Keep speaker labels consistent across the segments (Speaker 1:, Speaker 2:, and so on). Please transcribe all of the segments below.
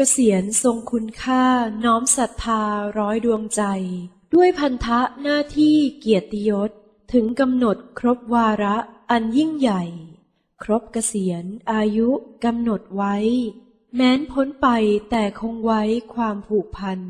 Speaker 1: กษียณทรงคุณค่าน้อมศรัทธาร้อยดวงใจ ด้วยพันธะหน้าที่เกียรติยศ ถึงกำหนดครบวาระอันยิ่งใหญ่ ครบเกษียณอายุกำหนดไว้ แม้นพ้นไปแต่คงไว้ความผูกพัน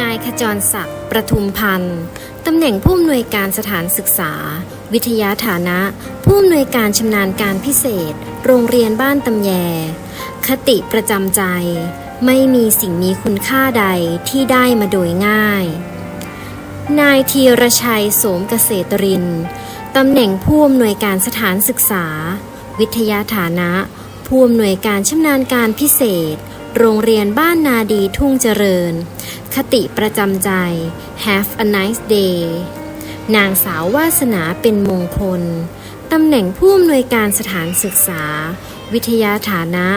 Speaker 2: นายขจรศักดิ์ประทุมพันธ์ตำแหน่งผู้อำนวยการสถานศึกษา วิทยาฐานะ ผู้อำนวยการชำนาญการพิเศษ โรงเรียนบ้านตำแย คติประจำใจ ไม่มีสิ่งมีคุณค่าใดที่ได้มาโดยง่าย นายธีรชัยโสมเกษตรินตำแหน่งผู้อำนวยการสถานศึกษา วิทยาฐานะ ผู้อำนวยการชำนาญการพิเศษ โรงเรียนบ้านนาดีทุ่งเจริญ คติประจำใจ Have a nice day นางสาววาสนาเป็นมงคล ตำแหน่งผู้อำนวยการสถานศึกษา วิทยาฐานะ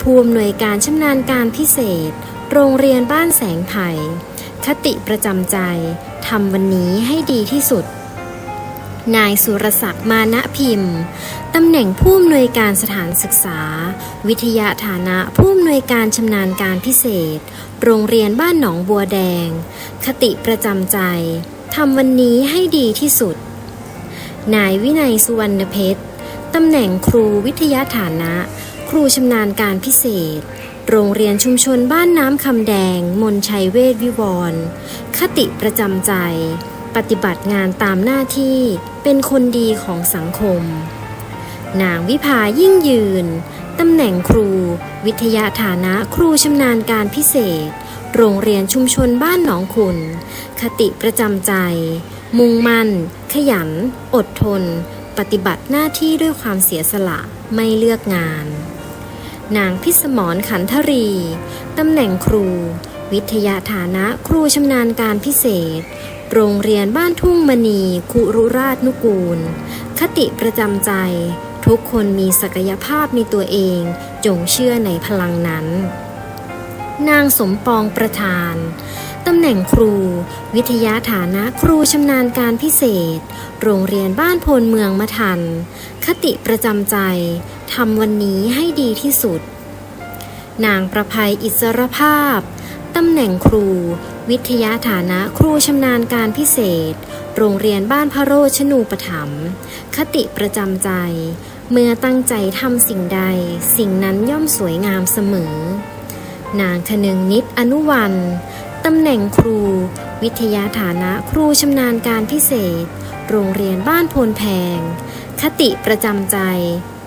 Speaker 2: ผู้อำนวยการชำนาญการพิเศษ โรงเรียนบ้านแสงไผ่คติประจำใจทำวันนี้ให้ดีที่สุด นายสุรศักดิ์มานะพิมพ์ ตำแหน่งผู้อำนวยการสถานศึกษา วิทยาฐานะผู้อำนวยการชำนาญการพิเศษ โรงเรียนบ้านหนองบัวแดง คติประจำใจทำวันนี้ให้ดีที่สุด นายวินัยสุวรรณเพชรตำแหน่งครูวิทยาฐานะ ครูชำนาญการพิเศษ โรงเรียนชุมชนบ้านน้ำคำแดง มนชัยเวทวิวรณ์คติประจำใจ ปฏิบัติงานตามหน้าที่เป็นคนดีของสังคม นางวิภายิ่งยืน ตำแหน่งครู วิทยาฐานะครูชำนาญการพิเศษ โรงเรียนชุมชนบ้านหนองขุน คติประจำใจ มุ่งมั่น ขยัน อดทน ปฏิบัติหน้าที่ด้วยความเสียสละไม่เลือกงาน นางพิสมรขันธรี ตำแหน่งครู วิทยาฐานะครูชำนาญการพิเศษ โรงเรียนบ้านทุ่งมณีคุรุราชนุกูล คติประจำใจ ทุกคนมีศักยภาพในตัวเอง จงเชื่อในพลังนั้น นางสมปองประธานตำแหน่งครู วิทยาฐานะครูชำนาญการพิเศษ โรงเรียนบ้านโพลเมืองมะทัน คติประจำใจทำวันนี้ให้ดีที่สุด นางประภัยอิสรภาพ ตำแหน่งครู วิทยาฐานะครูชำนาญการพิเศษ โรงเรียนบ้านพระโรชนูปถัมคติประจำใจ เมื่อตั้งใจทำสิ่งใด สิ่งนั้นย่อมสวยงามเสมอ นางคนึงนิดอนุวันตำแหน่งครู วิทยาฐานะครูชำนาญการพิเศษ โรงเรียนบ้านโพนแพง คติประจำใจ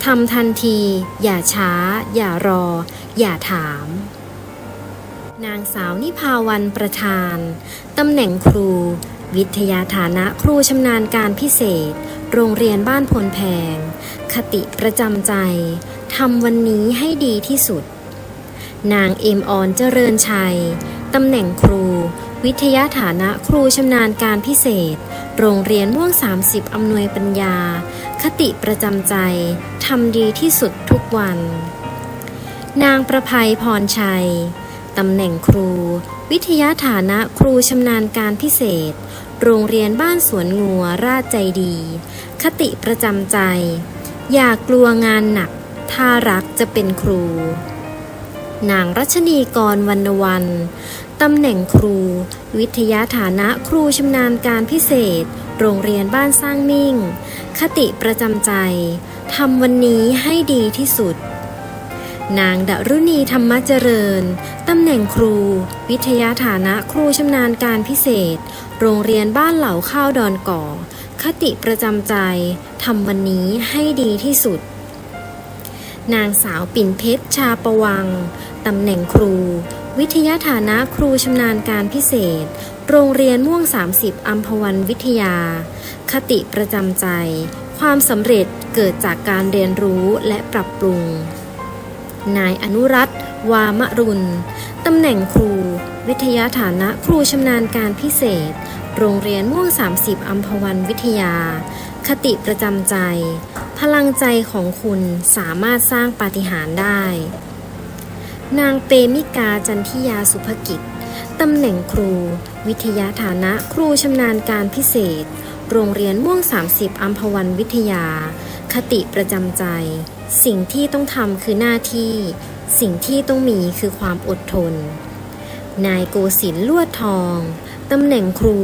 Speaker 2: ทำทันที อย่าช้า อย่ารอ อย่าถาม นางสาวนิพาวันประธาน ตำแหน่งครู วิทยาฐานะครูชำนาญการพิเศษ โรงเรียนบ้านพลแพง คติประจำใจ ทำวันนี้ให้ดีที่สุด นางเอมออนเจริญชัย ตำแหน่งครู วิทยาฐานะครูชำนาญการพิเศษ โรงเรียนม่วง 30 อำนวยปัญญา คติประจำใจ ทำดีที่สุดทุกวัน นางประภัยพรชัย ตำแหน่งครู วิทยาฐานะครูชำนาญการพิเศษ โรงเรียนบ้านสวนงัวราชใจดี คติประจำใจ อย่ากลัวงานหนัก ถ้ารักจะเป็นครู นางรัชนีกรวรรณวันตำแหน่งครู วิทยาฐานะครูชำนาญการพิเศษ โรงเรียนบ้านสร้างมิ่ง คติประจำใจทำวันนี้ให้ดีที่สุด นางดรุณีธรรมเจริญ ตำแหน่งครู วิทยาฐานะครูชำนาญการพิเศษ โรงเรียนบ้านเหล่าข้าวดอนก่อ คติประจำใจ ทำวันนี้ให้ดีที่สุด นางสาวปิ่นเพชรชาประวัง ตำแหน่งครู วิทยาฐานะครูชำนาญการพิเศษ โรงเรียนม่วง 30อัมพวันวิทยา คติประจำใจ ความสำเร็จเกิดจากการเรียนรู้และปรับปรุง นายอนุรัตวามรุณตำแหน่งครู วิทยาฐานะครูชำนาญการพิเศษ โรงเรียนม่วง 30 อัมพวันวิทยา คติประจำใจ พลังใจของคุณสามารถสร้างปาฏิหาริย์ได้ นางเปมิกาจันทิยาสุภกิจตำแหน่งครู วิทยาฐานะครูชำนาญการพิเศษ โรงเรียนม่วง 30 อัมพวันวิทยา คติประจำใจ สิ่งที่ต้องทำคือหน้าที่ สิ่งที่ต้องมีคือความอดทน นายโกศินลวดทองตำแหน่งครู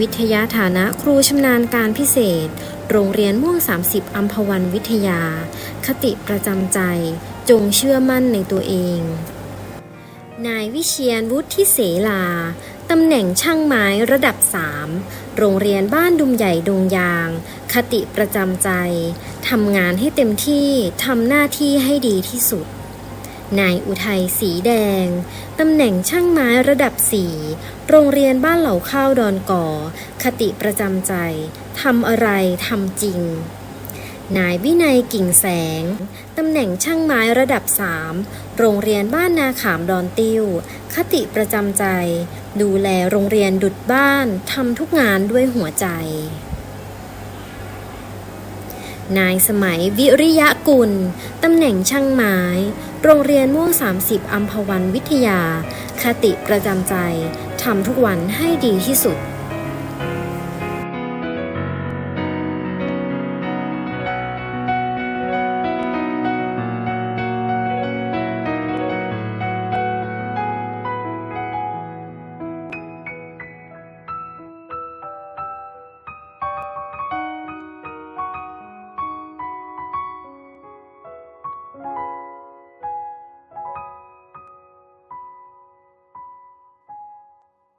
Speaker 2: วิทยาฐานะครูชำนาญการพิเศษ โรงเรียนม่วง 30 อัมพวันวิทยา คติประจำใจ จงเชื่อมั่นในตัวเอง นายวิเชียนวุฒิเสลาตำแหน่งช่างไม้ระดับ 3 โรงเรียนบ้านดุมใหญ่ดงยาง คติประจำใจทำงานให้เต็มที่ทำหน้าที่ให้ดีที่สุด นายอุทัยสีแดงตำแหน่งช่างไม้ระดับ4โรงเรียนบ้านเหล่าข้าวดอนก่อ คติประจำใจทำอะไรทำจริง นายวินัยกิ่งแสงตำแหน่งช่างไม้ระดับ3โรงเรียนบ้านนาขามดอนติ้ว คติประจำใจ ดูแลโรงเรียนดุดบ้านทำทุกงานด้วยหัวใจ นายสมัยวิริยะกุล ตำแหน่งช่างไม้ โรงเรียนม่วง 30 อัมพวันวิทยา คติประจำใจ ทำทุกวันให้ดีที่สุด